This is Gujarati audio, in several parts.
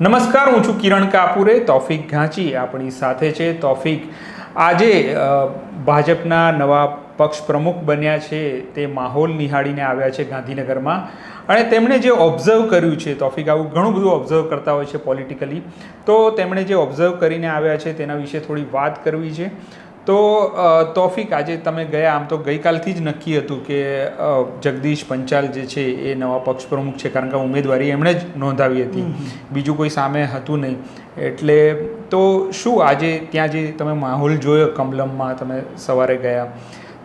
નમસ્કાર, હું છું કિરણ કાપુરે. તોફિક ઘાંચી આપણી સાથે છે. તોફિક, આજે ભાજપના નવા પક્ષ પ્રમુખ બન્યા છે. તે માહોલ નિહાળીને આવ્યા છે ગાંધીનગરમાં. અને તેમણે જે ઓબ્ઝર્વ કર્યું છે, તોફિક, આવું ઘણું બધું ઓબ્ઝર્વ કરતા હોય છે પોલિટિકલી તો તેમણે જે ઓબ્ઝર્વ કરીને આવ્યા છે, તેના વિશે થોડી વાત કરવી છે. તો તોફિક આજે તમે ગયા આમ તો ગઈકાલથી જ નક્કી હતું કે જગદીશ પંચાલ જે છે એ નવા પક્ષ પ્રમુખ છે કારણ કે ઉમેદવારી એમણે જ નોંધાવી હતી. બીજું કોઈ સામે હતું નહીં. એટલે તો શું આજે ત્યાં જે તમે માહોલ જોયો કમલમમાં તમે સવારે ગયા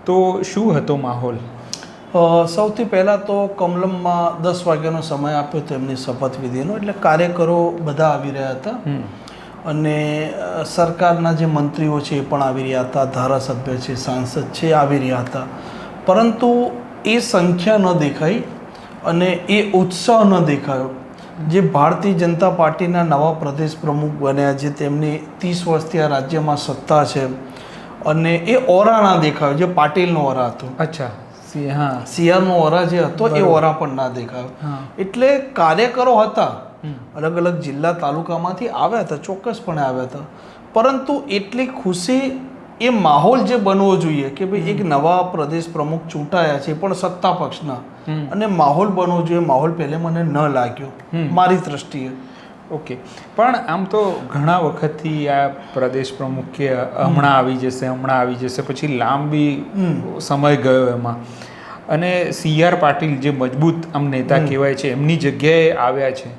તો શું હતો માહોલ? સૌથી પહેલાં તો કમલમમાં દસ વાગ્યાનો સમય આપ્યો હતો એમની શપથવિધિનો એટલે કાર્યકરો બધા આવી રહ્યા હતા. અને સરકારના જે મંત્રીઓ છે એ પણ આવી રહ્યા હતા ધારાસભ્ય છે સાંસદ છે એ આવી રહ્યા હતા. પરંતુ એ સંખ્યા ન દેખાઈ અને એ ઉત્સાહ ન દેખાયો. જે ભારતીય જનતા પાર્ટીના નવા પ્રદેશ પ્રમુખ બન્યા જે તેમની ત્રીસ વર્ષથી આ રાજ્યમાં સત્તા છે અને એ ઓરા ના દેખાયો જે પાટીલનો ઓરા હતો. અચ્છા સિંહ હા. સિંહનો ઓરા જે હતો એ ઓરા પણ ના દેખાયો. એટલે કાર્યકરો હતા. અલગ અલગ જિલ્લા તાલુકામાંથી આવ્યા હતા ચોક્કસપણે આવ્યા હતા. પરંતુ એટલી ખુશી એ માહોલ જે બનવો જોઈએ કે ભાઈ એક નવા પ્રદેશ પ્રમુખ ચૂંટાયા છે પણ સત્તા પક્ષના. અને માહોલ બનવો જોઈએ માહોલ પહેલે મને ન લાગ્યો મારી દ્રષ્ટિએ. ઓકે. પણ આમ તો ઘણા વખતથી આ પ્રદેશ પ્રમુખ કે હમણાં આવી જશે હમણાં આવી જશે પછી લાંબી. સમય ગયો એમાં. અને સી આર પાટીલ જે મજબૂત આમ નેતા કહેવાય છે એમની જગ્યાએ આવ્યા છે.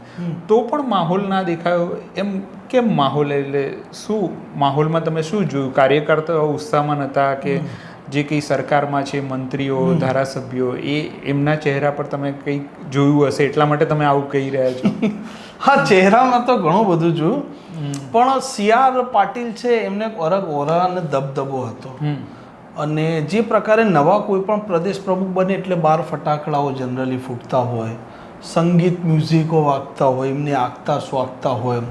તો પણ માહોલ ના દેખાયો? એમ કેમ માહોલ? એટલે શું માહોલમાં તમે શું જોયું? કાર્યકર્તાઓ ઉત્સાહમાં હતા કે જે કંઈ સરકારમાં છે મંત્રીઓ ધારાસભ્યો એ એમના ચહેરા પર તમે કંઈક જોયું હશે? એટલા માટે તમે આવું કહી રહ્યા છો. હા ચહેરામાં તો ઘણું બધું જોયું. પણ સી આર પાટીલ છે એમને એક અરગ ઓરા અને દબદબો હતો. હમ. અને જે પ્રકારે નવા કોઈ પણ પ્રદેશ પ્રમુખ બને એટલે બાર ફટાકડાઓ જનરલી ફૂટતા હોય સંગીત મ્યુઝિકો વાગતા હોય એમને આગતા સ્વાગતા હોય.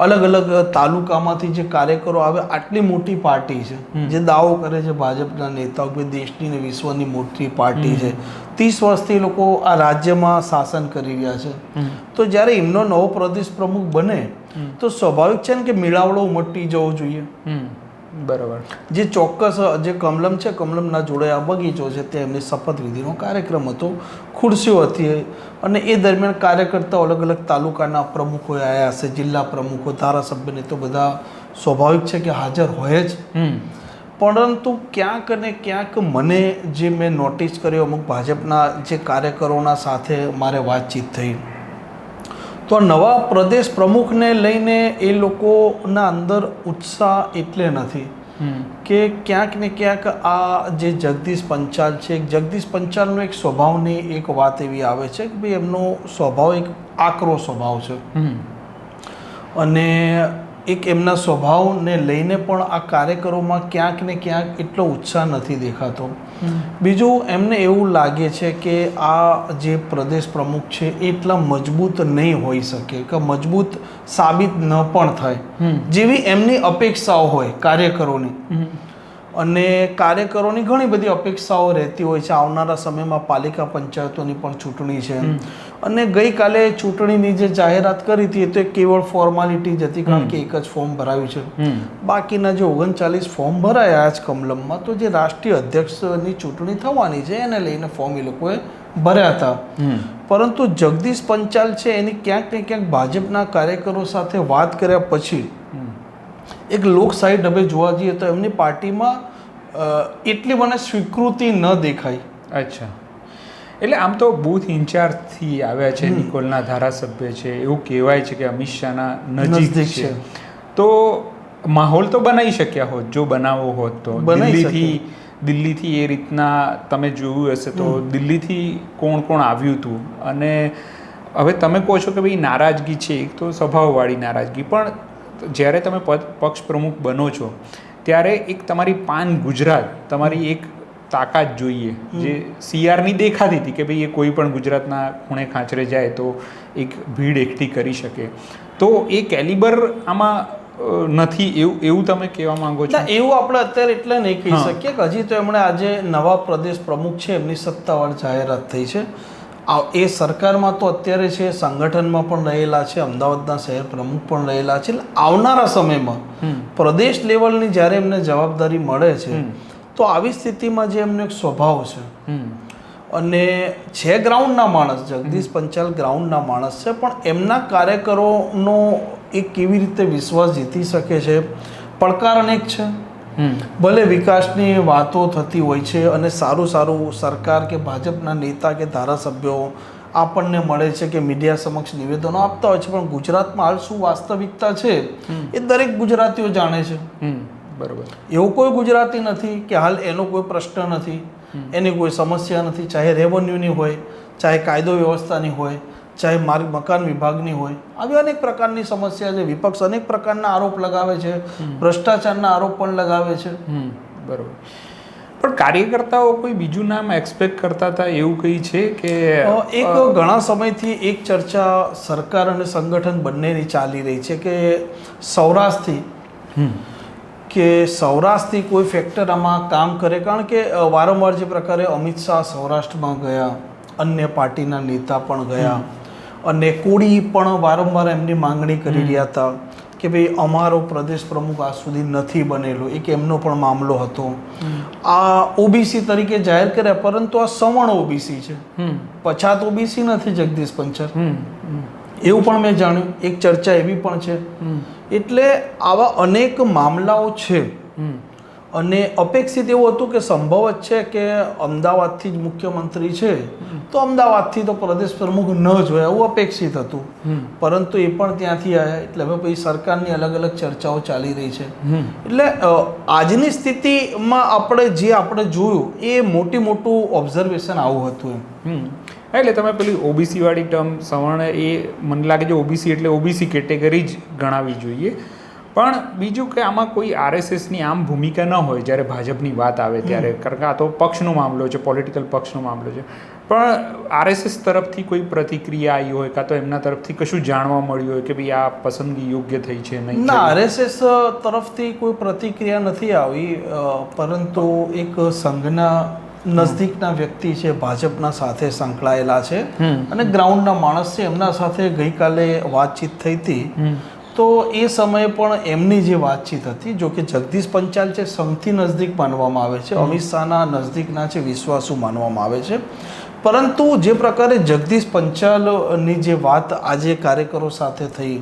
અલગ અલગ તાલુકામાંથી જે કાર્યકરો આવે આટલી મોટી પાર્ટી છે. જે દાવો કરે છે ભાજપના નેતાઓ કે દેશની ને વિશ્વની મોટી પાર્ટી છે. ત્રીસ વર્ષથી લોકો આ રાજ્યમાં શાસન કરી રહ્યા છે. તો જ્યારે એમનો નવો પ્રદેશ પ્રમુખ બને તો સ્વાભાવિક છે ને કે મેળાવડો ઉમટી જવો જોઈએ. બરાબર. જે ચોક્કસ જે કમલમ છે કમલમના જોડે આ બગીચો છે તે એમની શપથવિધિનો કાર્યક્રમ હતો. ખુરશીઓ હતી અને એ દરમિયાન કાર્યકર્તાઓ અલગ અલગ તાલુકાના પ્રમુખો આવ્યા હશે જિલ્લા પ્રમુખો ધારાસભ્યને તો બધા સ્વાભાવિક છે કે હાજર હોય જ. પરંતુ ક્યાંક ને ક્યાંક મને જે મેં નોટિસ કર્યો અમુક ભાજપના જે કાર્યકરોના સાથે મારે વાતચીત થઈ. તો નવા પ્રદેશ પ્રમુખને લઈને એ લોકોના અંદર ઉત્સાહ એટલે નથી કે ક્યાંક ને ક્યાંક આ જે જગદીશ પંચાલ છે જગદીશ પંચાલનો એક સ્વભાવની એક વાત એવી આવે છે કે ભાઈ એમનો સ્વભાવ એક આકરો સ્વભાવ છે. અને એક એમના સ્વભાવને લઈને પણ આ કાર્યકરોમાં ક્યાંક ને ક્યાંક એટલો ઉત્સાહ નથી દેખાતો. બીજું એમને એવું લાગે છે કે આ જે પ્રદેશ પ્રમુખ છે એટલા મજબૂત નહીં હોઈ શકે કે મજબૂત સાબિત ન પણ થાય. જેવી એમની અપેક્ષાઓ હોય કાર્યકરોની. અને કાર્યકરોની ઘણી બધી અપેક્ષાઓ રહેતી હોય છે. આવનારા સમયમાં પાલિકા પંચાયતોની પણ ચૂંટણી છે. અને ગઈકાલે ચૂંટણીની જે જાહેરાત કરી હતી એ તો કેવળ ફોર્માલિટી જ હતી કારણ કે એક જ ફોર્મ ભરાયું છે. બાકીના જે ઓગણચાલીસ ફોર્મ ભરાયા આજ કમલમમાં તો જે રાષ્ટ્રીય અધ્યક્ષની ચૂંટણી થવાની છે એને લઈને ફોર્મ એ લોકોએ ભર્યા હતા. પરંતુ જગદીશ પંચાલ છે એની ક્યાંક ને ક્યાંક ભાજપના કાર્યકરો સાથે વાત કર્યા પછી એક લોકશાહી ઢબે જોવા જઈએ તો એમની પાર્ટીમાં એટલી મને સ્વીકૃતિ ન દેખાઈ. અચ્છા. એટલે આમ તો બૂથ ઇન્ચાર્જથી આવ્યા છે. નિકોલના ધારાસભ્ય છે એવું કહેવાય છે કે અમિત શાહના નજીક છે. તો માહોલ તો બનાવી શક્યા હોત જો બનાવવો હોત તો. બનાવી દિલ્હીથી દિલ્હીથી એ રીતના તમે જોયું હશે તો દિલ્હીથી કોણ કોણ આવ્યું હતું? અને હવે તમે કહો છો કે ભાઈ નારાજગી છે એક તો સ્વભાવવાળી નારાજગી પણ જ્યારે તમે પક્ષ પ્રમુખ બનો છો ત્યારે એક તમારી પાન ગુજરાત તમારી એક તાકાત જોઈએ. જે સીઆરની દેખાતી હતી કે ભાઈ એ કોઈ પણ ગુજરાતના ખૂણે ખાંચરે જાય તો એક ભીડ એકઠી કરી શકે. તો એ કેલિબર આમાં નથી એવું એવું તમે કહેવા માંગો છો? એવું આપણે અત્યારે એટલે નહીં કહી શકીએ કે હજી તો એમણે આજે નવા પ્રદેશ પ્રમુખ છે એમની સત્તાવાર જાહેરાત થઈ છે. આ- એ સરકારમાં તો અત્યારે છે સંગઠનમાં પણ રહેલા છે અમદાવાદના શહેર પ્રમુખ પણ રહેલા છે આવનારા સમયમાં પ્રદેશ લેવલની જ્યારે એમને જવાબદારી મળે છે તો આવી સ્થિતિમાં જે એમનો એક સ્વભાવ છે. હમ. અને છે ગ્રાઉન્ડના માણસ જગદીશ પંચાલ ગ્રાઉન્ડના માણસ છે પણ એમના કાર્યકરોનો એ કેવી રીતે વિશ્વાસ જીતી શકે છે? પડકાર અનેક છે. ભલે વિકાસની વાતો થતી હોય છે અને સારું સારું સરકાર કે ભાજપના નેતા કે ધારાસભ્યો આપણને મળે છે કે મીડિયા સમક્ષ નિવેદનો આપતા હોય છે પણ ગુજરાતમાં હાલ શું વાસ્તવિકતા છે એ દરેક ગુજરાતીઓ જાણે છે. બરોબર. એવું કોઈ ગુજરાતી નથી કે હાલ એનો કોઈ પ્રશ્ન નથી એની કોઈ સમસ્યા નથી ચાહે રેવન્યુની હોય ચાહે કાયદો વ્યવસ્થાની હોય ચાહે માર્ગ મકાન વિભાગની હોય આવી અનેક પ્રકારની સમસ્યા છે. વિપક્ષ અનેક પ્રકારના આરોપ લગાવે છે. ભ્રષ્ટાચારના આરોપ પણ લગાવે છે. બરોબર. પણ કાર્યકર્તાઓ કોઈ બીજું નામ એક્સપેક્ટ કરતા હતા એવું કંઈ છે કે એક ઘણા સમયથી એક ચર્ચા સરકાર અને સંગઠન બંનેની ચાલી રહી છે કે સૌરાષ્ટ્રથી કે સૌરાષ્ટ્રથી કોઈ ફેક્ટર આમાં કામ કરે. કારણ કે વારંવાર જે પ્રકારે અમિત શાહ સૌરાષ્ટ્રમાં ગયા અન્ય પાર્ટીના નેતા પણ ગયા. અને કોળી પણ વારંવાર એમની માંગણી કરી રહ્યા હતા કે ભાઈ અમારો પ્રદેશ પ્રમુખ આજ સુધી નથી બનેલો. એક એમનો પણ મામલો હતો. આ ઓબીસી તરીકે જાહેર કર્યા પરંતુ આ સવર્ણ ઓબીસી છે. પછાત ઓબીસી નથી જગદીશ પંચર. એવું પણ મેં જાણ્યું. એક ચર્ચા એવી પણ છે. એટલે આવા અનેક મામલાઓ છે. અને અપેક્ષિત એવું હતું કે સંભવ જ છે કે અમદાવાદથી જ મુખ્યમંત્રી છે તો અમદાવાદથી તો પ્રદેશ પ્રમુખ ન જોયા એવું અપેક્ષિત હતું. પરંતુ એ પણ ત્યાંથી આવ્યા એટલે હવે પછી સરકારની અલગ અલગ ચર્ચાઓ ચાલી રહી છે. એટલે આજની સ્થિતિમાં આપણે જે આપણે જોયું એ મોટી મોટું ઓબ્ઝર્વેશન આવું હતું એમ. હમ. એટલે તમે પેલી ઓબીસી વાળી ટર્મ સવર્ણ એ મને લાગે છે ઓબીસી એટલે ઓબીસી કેટેગરી જ ગણાવી જોઈએ. પણ બીજું કે આમાં કોઈ આરએસએસની આમ ભૂમિકા ન હોય જ્યારે ભાજપની વાત આવે ત્યારે કારણ કે આ તો પક્ષનો મામલો છે પોલિટિકલ પક્ષનો મામલો છે. પણ આરએસએસ તરફથી કોઈ પ્રતિક્રિયા આવી હોય કાં તો એમના તરફથી કશું જાણવા મળ્યું હોય કે ભાઈ આ પસંદગી યોગ્ય થઈ છે નહીં? ના આરએસએસ તરફથી કોઈ પ્રતિક્રિયા નથી આવી પરંતુ એક સંઘના નજદીકના વ્યક્તિ છે ભાજપના સાથે સંકળાયેલા છે. અને ગ્રાઉન્ડના માણસ છે એમના સાથે ગઈકાલે વાતચીત થઈ હતી. તો એ સમયે પણ એમની જે વાતચીત હતી જો કે જગદીશ પંચાલ છે સંઘથી નજદીક માનવામાં આવે છે. અમિત શાહના નજદીકના છે વિશ્વાસુ માનવામાં આવે છે. પરંતુ જે પ્રકારે જગદીશ પંચાલની જે વાત આજે કાર્યકરો સાથે થઈ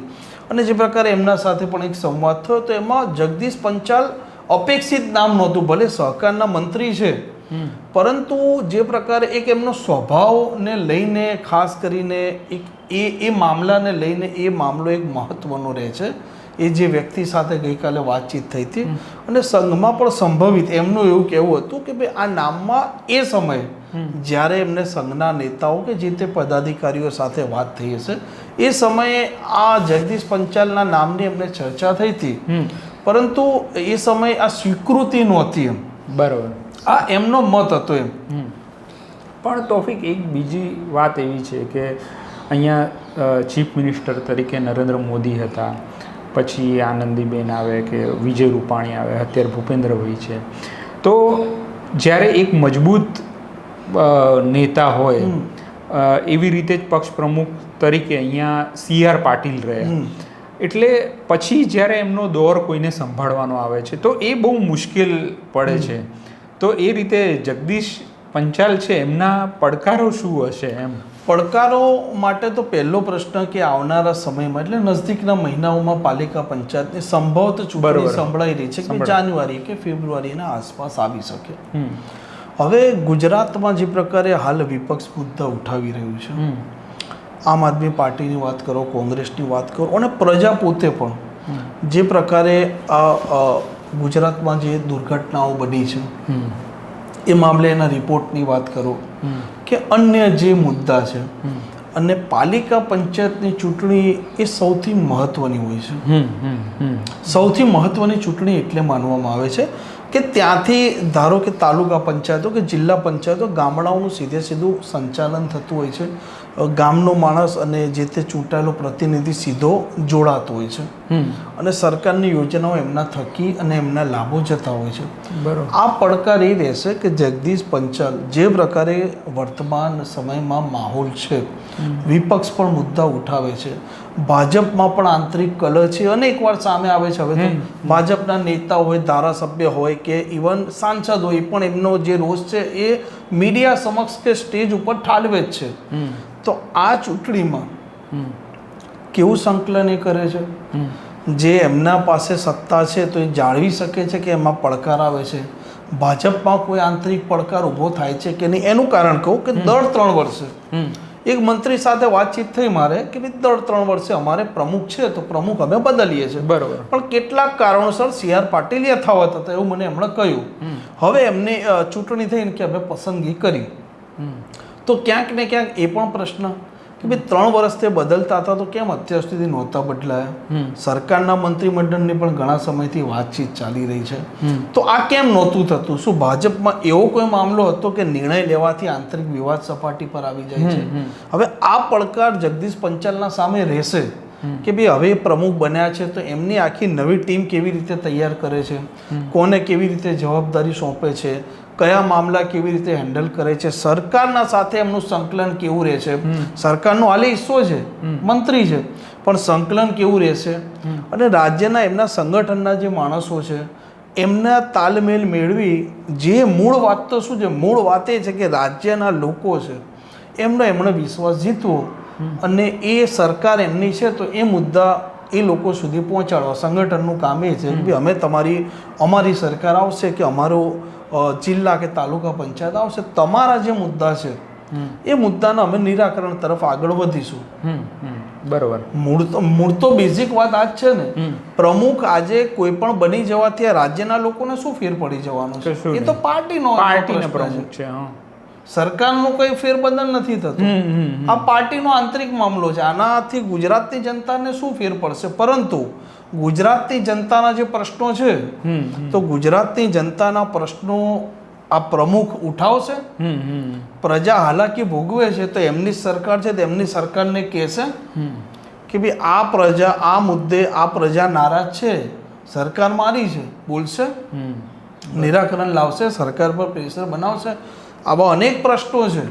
અને જે પ્રકારે એમના સાથે પણ એક સંવાદ થયો તો એમાં જગદીશ પંચાલ અપેક્ષિત નામ નહોતું ભલે સહકારના મંત્રી છે. પરંતુ જે પ્રકારે એક એમનો સ્વભાવને લઈને ખાસ કરીને એક એ એ મામલાને લઈને એ મામલો એક મહત્વનો રહે છે. એ જે વ્યક્તિ સાથે ગઈકાલે વાતચીત થઈ હતી અને સંઘમાં પણ સંભવિત એમનું એવું કહેવું હતું કે ભાઈ આ નામમાં એ સમયે જ્યારે એમને સંઘના નેતાઓ કે જે તે પદાધિકારીઓ સાથે વાત થઈ હશે એ સમયે આ જગદીશ પંચાલના નામની એમને ચર્ચા થઈ હતી. પરંતુ એ સમયે આ સ્વીકૃતિ નહોતી એમ. બરાબર. આ એમનો મત હતો એમ. પણ તોફિક એક બીજી વાત એવી છે કે અહીંયા ચીફ મિનિસ્ટર તરીકે નરેન્દ્ર મોદી હતા. પછી આનંદીબેન આવે કે વિજય રૂપાણી આવે અત્યારે ભૂપેન્દ્રભાઈ છે. તો જ્યારે એક મજબૂત નેતા હોય એવી રીતે જ પક્ષ પ્રમુખ તરીકે અહીંયા સી આર પાટીલ રહ્યા. એટલે પછી જ્યારે એમનો દોર કોઈને સંભાળવાનો આવે છે તો એ બહુ મુશ્કેલ પડે છે. તો એ રીતે જગદીશ પંચાલ છે એમના પડકારો શું હશે એમ? પડકારો માટે તો પહેલો પ્રશ્ન કે આવનારા સમયમાં એટલે નજદીકના મહિનાઓમાં પાલિકા પંચાયતની સંભવત ચૂંટણી સંભળાઈ રહી છે કે જાન્યુઆરી કે ફેબ્રુઆરીના આસપાસ આવી શકે. હવે ગુજરાતમાં જે પ્રકારે હાલ વિપક્ષ મુદ્દા ઉઠાવી રહ્યું છે. આમ આદમી પાર્ટીની વાત કરો કોંગ્રેસની વાત કરો અને પ્રજા પોતે પણ જે પ્રકારે આ ગુજરાતમાં જે દુર્ઘટનાઓ બની છે એ મામલે એના રિપોર્ટની વાત કરો. કે અન્ય જે મુદ્દા છે. અને પાલિકા પંચાયતની ચૂંટણી એ સૌથી મહત્વની હોય છે. સૌથી મહત્વની ચૂંટણી એટલે માનવામાં આવે છે કે ત્યાંથી ધારો કે તાલુકા પંચાયતો કે જિલ્લા પંચાયતો ગામડાઓનું સીધે સીધું સંચાલન થતું હોય છે. ગામનો માણસ અને જે તે ચૂંટાયેલો પ્રતિનિધિ સીધો જોડાતો હોય છે. અને સરકારની યોજનાઓ એમના થકી અને એમના લાભો જતા હોય છે. બરોબર. આ પડકાર એ રહેશે કે જગદીશ પંચાલ જે પ્રકારે વર્તમાન સમયમાં માહોલ છે. વિપક્ષ પણ મુદ્દા ઉઠાવે છે. ભાજપમાં પણ આંતરિક કલહ છે. અનેક વાર સામે આવે છે. હવે તો ભાજપના નેતા હોય ધારાસભ્ય હોય કે ઇવન સાંસદ હોય પણ એમનો જે રોષ છે એ મીડિયા સમક્ષ કે સ્ટેજ ઉપર ઠાલવે જ છે. તો આ ચૂંટણીમાં કેવું સંકલન એ કરે છે? જે એમના પાસે સત્તા છે તો એ જાળવી શકે છે કે એમાં પડકાર આવે છે? ભાજપમાં કોઈ આંતરિક પડકાર ઊભો થાય છે કે નહીં? એનું કારણ કહું કે દર ત્રણ વર્ષે એક મંત્રી સાથે વાતચીત થઈ મારે કે ભાઈ દર ત્રણ વર્ષે અમારે પ્રમુખ છે તો પ્રમુખ અમે બદલીએ છીએ. બરાબર. પણ કેટલાક કારણોસર સી આર પાટીલ યથાવત હતા એવું મને એમણે કહ્યું. હવે એમને ચૂંટણી થઈને કે અમે પસંદગી કરી. તો ક્યાંક ને ક્યાંક એ પણ પ્રશ્ન કે ભાઈ ત્રણ વર્ષ તે બદલતા હતા તો કેમ અત્યાર સુધી નહોતા બદલાયા? સરકારના મંત્રીમંડળની પણ ઘણા સમયથી વાતચીત ચાલી રહી છે. તો આ કેમ નહોતું થતું? શું ભાજપમાં એવો કોઈ મામલો હતો કે નિર્ણય લેવાથી આંતરિક વિવાદ સપાટી પર આવી જાય છે? હવે આ પડકાર જગદીશ પંચાલના સામે રહેશે કે ભાઈ હવે પ્રમુખ બન્યા છે તો એમની આખી નવી ટીમ કેવી રીતે તૈયાર કરે છે? કોને કેવી રીતે જવાબદારી સોંપે છે? કયા મામલા કેવી રીતે હેન્ડલ કરે છે? સરકારના સાથે એમનું સંકલન કેવું રહે છે સરકારનો હાલે હિસ્સો છે મંત્રી છે પણ સંકલન કેવું રહેશે? અને રાજ્યના એમના સંગઠનના જે માણસો છે એમના તાલમેલ મેળવી જે મૂળ વાત તો શું છે? મૂળ વાત એ છે કે રાજ્યના લોકો છે એમનો એમણે વિશ્વાસ જીતવો. અને એ સરકાર એમની છે તો એ મુદ્દા એ લોકો સુધી પહોંચાડવા. સંગઠનનું કામ એ છે કે અમે તમારી અમારી સરકાર આવશે કે અમારો જિલ્લા કે તાલુકા પંચાયત આવશે તમારા જે મુદ્દા છે એ મુદ્દાના અમે નિરાકરણ તરફ આગળ વધીશું. બરોબર. મૂળ તો મૂળ તો બેઝિક વાત આ જ છે ને. પ્રમુખ આજે કોઈ પણ બની જવાથી રાજ્યના લોકોને શું ફેર પડી જવાનું છે? એ તો પાર્ટીનો પાર્ટીનો. પ્રમુખ છે હા. સરકારનો કોઈ ફેરબદલ નથી થતો. આ પાર્ટીનો આંતરિક મામલો છે. આનાથી ગુજરાતની જનતાને શું ફેર પડશે? પરંતુ ગુજરાતની જનતાના જે પ્રશ્નો છે તો ગુજરાતની જનતાના પ્રશ્નો આ પ્રમુખ ઉઠાવશે. પ્રજા હાલાકી ભોગવે છે તો એમની સરકાર છે તો એમની સરકારને કહેશે કે ભાઈ આ પ્રજા આ મુદ્દે આ પ્રજા નારાજ છે. સરકાર મારી છે બોલશે. નિરાકરણ લાવશે સરકાર પર પ્રેશર બનાવશે. આવા અનેક પ્રશ્નો છે.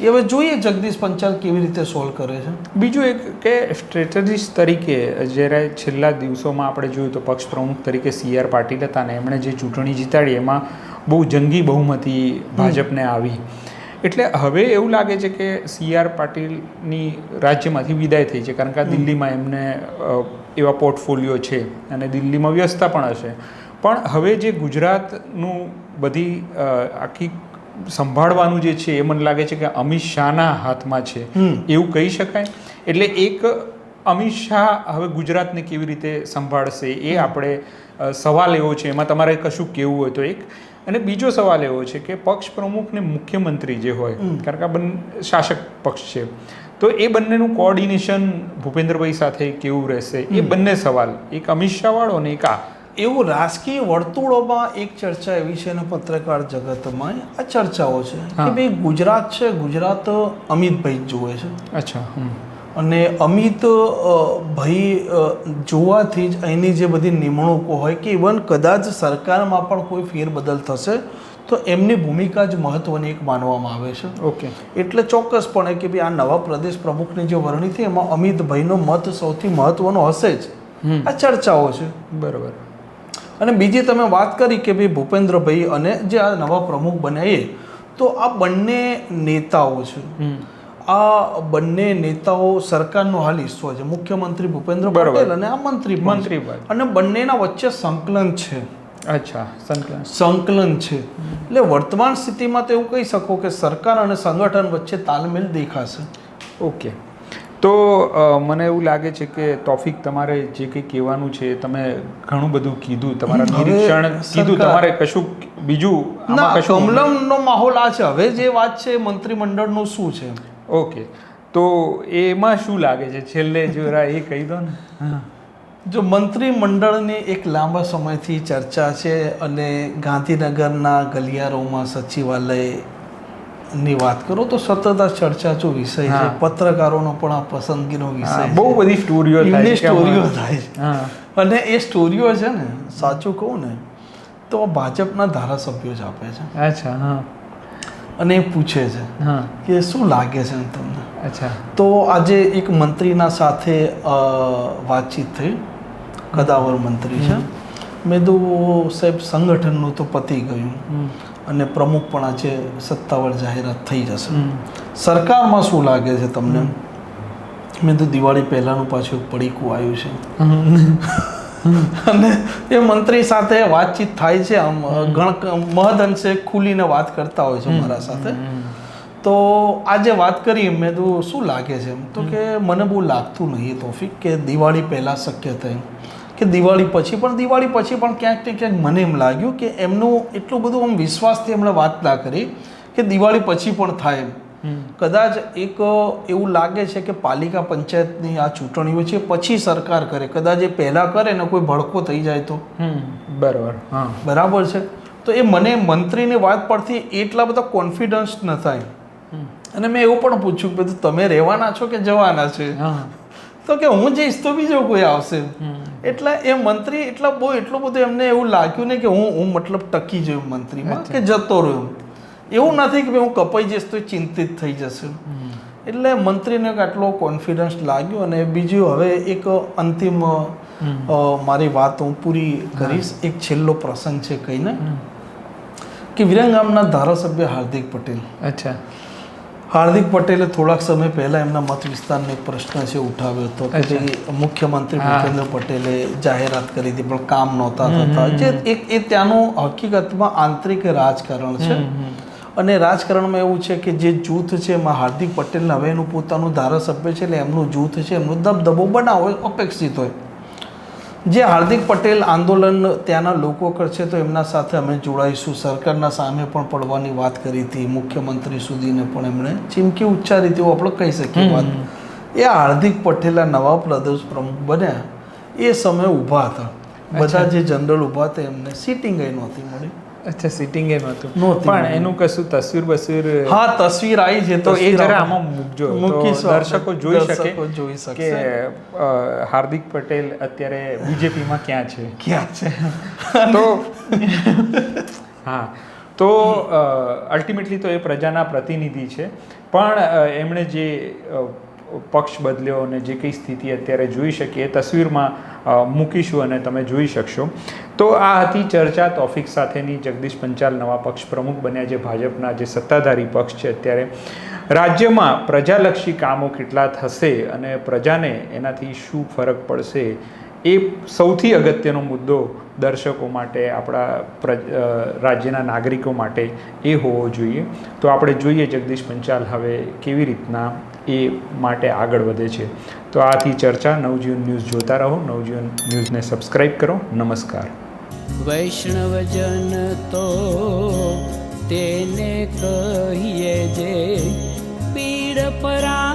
એ હવે જોઈએ જગદીશ પંચાલ કેવી રીતે સોલ્વ કરે છે. બીજું એક કે સ્ટ્રેટેજિસ્ટ તરીકે જ્યારે છેલ્લા દિવસોમાં આપણે જોયું તો પક્ષ પ્રમુખ તરીકે સી આર પાટીલ હતા ને એમણે જે ચૂંટણી જીતાડી એમાં બહુ જંગી બહુમતી ભાજપને આવી. એટલે હવે એવું લાગે છે કે સી આર પાટીલની રાજ્યમાંથી વિદાય થઈ છે કારણ કે આ દિલ્હીમાં એમને એવા પોર્ટફોલિયો છે અને દિલ્હીમાં વ્યસ્તતા પણ હશે. પણ હવે જે ગુજરાતનું બધી આખી સંભાળવાનું જે છે એ મને લાગે છે કે અમિત શાહના હાથમાં છે. એવું કહી શકાય? એટલે એક અમિત શાહ હવે ગુજરાતને કેવી રીતે સંભાળશે એ આપણે સવાલ એવો છે. એમાં તમારે કશું કહેવું હોય તો એક. અને બીજો સવાલ એવો છે કે પક્ષ પ્રમુખ ને મુખ્યમંત્રી જે હોય કારણ કે આ બંને શાસક પક્ષ છે તો એ બંનેનું કોઓર્ડિનેશન ભૂપેન્દ્રભાઈ સાથે કેવું રહેશે? એ બંને સવાલ. એક અમિત શાહ વાળો ને એક આ. એવું રાજકીય વર્તુળોમાં એક ચર્ચા એવી છે અને પત્રકાર જગતમાં આ ચર્ચાઓ છે. કે ભાઈ ગુજરાત છે ગુજરાત અમિતભાઈ જ જુએ છે. અચ્છા અને અમિત ભાઈ જોવાથી જ અહીંની જે બધી નિમણૂકો હોય કે ઇવન કદાચ સરકારમાં પણ કોઈ ફેરબદલ થશે તો એમની ભૂમિકા જ મહત્વની એક માનવામાં આવે છે. ઓકે. એટલે ચોક્કસપણે કે ભાઈ આ નવા પ્રદેશ પ્રમુખની જે વરણી થઈ એમાં અમિતભાઈનો મત સૌથી મહત્વનો હશે જ. આ ચર્ચાઓ છે. બરોબર. અને બીજી તમે વાત કરી કે ભાઈ ભૂપેન્દ્રભાઈ અને જે આ નવા પ્રમુખ બન્યા એ તો આ બંને નેતાઓ છે. આ બંને નેતાઓ સરકારનો હાલ હિસ્સો છે. મુખ્યમંત્રી ભૂપેન્દ્ર. પટેલ અને આ મંત્રી મંત્રી અને બંનેના વચ્ચે સંકલન છે. અચ્છા સંકલન. સંકલન છે. એટલે વર્તમાન સ્થિતિમાં તો એવું કહી શકો કે સરકાર અને સંગઠન વચ્ચે તાલમેલ દેખાશે. ઓકે. તો મને એવું લાગે છે કે તોફિક તમારે જે કંઈ કહેવાનું છે તમે ઘણું બધું કીધું. તમારા નિરીક્ષણ કીધું. તમારે કશું બીજું કમલમનો માહોલ આ છે. હવે જે વાત છે મંત્રીમંડળનું શું છે? ઓકે. તો એમાં શું લાગે છે? છેલ્લે જરા એ કહી દો ને. જો મંત્રીમંડળની એક લાંબા સમયથી ચર્ચા છે અને ગાંધીનગરના ગલિયારોમાં સચિવાલયની વાત કરો તો સતત આ ચર્ચા જો વિષય છે. પત્રકારોનો પણ આ પસંદગીનો વિષય બહુ બધી સ્ટોરીઓ થાય સ્ટોરીઓ થાય છે. અને એ સ્ટોરીઓ છે ને સાચું કહું ને તો ભાજપના ધારાસભ્યો જ આપે છે. અચ્છા હા. અને એ પૂછે છે કે શું લાગે છે તમને? અચ્છા. તો આજે એક મંત્રીના સાથે વાતચીત થઈ. કદાવર મંત્રી છે. મેં તો સાહેબ સંગઠનનું તો પતી ગયું. અને પ્રમુખ પણ આજે સત્તાવાર જાહેરાત થઈ જશે. સરકારમાં શું લાગે છે તમને? મેં તો દિવાળી પહેલાંનું પાછું એક પડીકું આવ્યું છે. અને એ મંત્રી સાથે વાતચીત થાય છે. આમ ગણ મહદઅંશે ખુલીને વાત કરતા હોય છે મારા સાથે. તો આજે વાત કરી મેં તો શું લાગે છે? તો કે મને બહુ લાગતું નહીં તોફિક કે દિવાળી પહેલાં શક્ય થાય કે દિવાળી પછી પણ દિવાળી પછી પણ ક્યાંક ને ક્યાંક મને એમ લાગ્યું કે એમનું એટલું બધું આમ વિશ્વાસથી એમણે વાત ના કરી કે દિવાળી પછી પણ થાય એમ. કદાચ એક એવું લાગે છે કે પાલિકા પંચાયતની આ ચૂંટણીઓ છે પછી સરકાર કરે. કદાચ એ પહેલાં કરે ને કોઈ ભડકો થઈ જાય તો. બરાબર હા. બરાબર છે? તો એ મને મંત્રીની વાત પરથી એટલા બધા કોન્ફિડન્સ ન થાય. અને મેં એવું પણ પૂછ્યું કે તમે રહેવાના છો કે જવાના છે? હા. તો કે હું જઈશ તો બીજો કોઈ આવશે. એટલા એ મંત્રી એટલા બહુ એટલું બધું એમને એવું લાગ્યું ને કે હું હું મતલબ ટકી જોયું મંત્રીમાં કે જતો રહ્યો એવું નથી કે હું કપાઈ જઈશ તો ચિંતિત થઈ જશે. એટલે મંત્રીને આટલો કોન્ફિડન્સ લાગ્યો અને બીજું હવે એક અંતિમ મારી વાત હું પૂરી કરીશ. એક છેલ્લો પ્રસંગ છે કહીને કે વિરંગામના ધારાસભ્ય હાર્દિક પટેલ. અચ્છા. હાર્દિક પટેલે થોડાક સમય પહેલા એમના મત વિસ્તારનો એક પ્રશ્ન છે ઉઠાવ્યો હતો કે. મુખ્યમંત્રી ભૂપેન્દ્ર પટેલે જાહેરાત કરી હતી પણ કામ નહોતા થતા. જે એક એ ત્યાંનું હકીકતમાં આંતરિક રાજકારણ છે. અને રાજકારણમાં એવું છે કે જે જૂથ છે એમાં હાર્દિક પટેલને હવે એનું પોતાનું ધારાસભ્ય છે એટલે એમનું જૂથ છે એમનો દબદબો બનાવો અપેક્ષિત હોય. જે હાર્દિક પટેલ આંદોલન ત્યાંના લોકો કરશે તો એમના સાથે અમે જોડાઈશું. સરકારના સામે પણ પડવાની વાત કરી હતી. મુખ્યમંત્રી સુધીને પણ એમણે ચીમકી ઉચ્ચારી હતી આપણે કહી શકીએ. વાત એ હાર્દિક પટેલના નવા પ્રદેશ પ્રમુખ બન્યા. એ સમયે ઊભા હતા. બધા જે જનરલ ઊભા હતા એમને સીટિંગ એ નહોતી મળી. અચ્છા સિટિંગ એ હતું. પણ એનું કશું તસવીર બસવીર હા તસવીર આવી છે તો એ જરા આમાં મૂકજો. દર્શકો જોઈ શકે જોઈ કે હાર્દિક પટેલ અત્યારે બીજેપીમાં ક્યાં છે? ક્યાં છે? તો હા તો અલ્ટિમેટલી તો એ પ્રજાના પ્રતિનિધિ છે. પણ એમણે જે પક્ષ બદલ્યો અને જે કઈ સ્થિતિ અત્યારે જોઈ શકીએ તસવીરમાં મૂકીશું અને તમે જોઈ શકશો. તો આ હતી ચર્ચા તોફિક સાથેની જગદીશ પંચાલ નવા પક્ષ પ્રમુખ બન્યા જે ભાજપના જે સત્તાધારી પક્ષ છે અત્યારે. રાજ્યમાં પ્રજાલક્ષી કામો કેટલા થશે અને પ્રજાને એનાથી શું ફરક પડશે એ સૌથી અગત્યનો મુદ્દો દર્શકો માટે, આપણા રાજ્યના નાગરિકો માટે એ હોવો જોઈએ. તો આપણે જોઈએ જગદીશ પંચાલ હવે કેવી રીતના એ માટે આગળ વધે છે. તો આથી ચર્ચા, નવજીવન ન્યૂઝ જોતા રહો, નવજીવન ન્યૂઝને સબસ્ક્રાઈબ કરો. નમસ્કાર. વૈષ્ણવજન તો તેને કહીએ જે પીડ પરા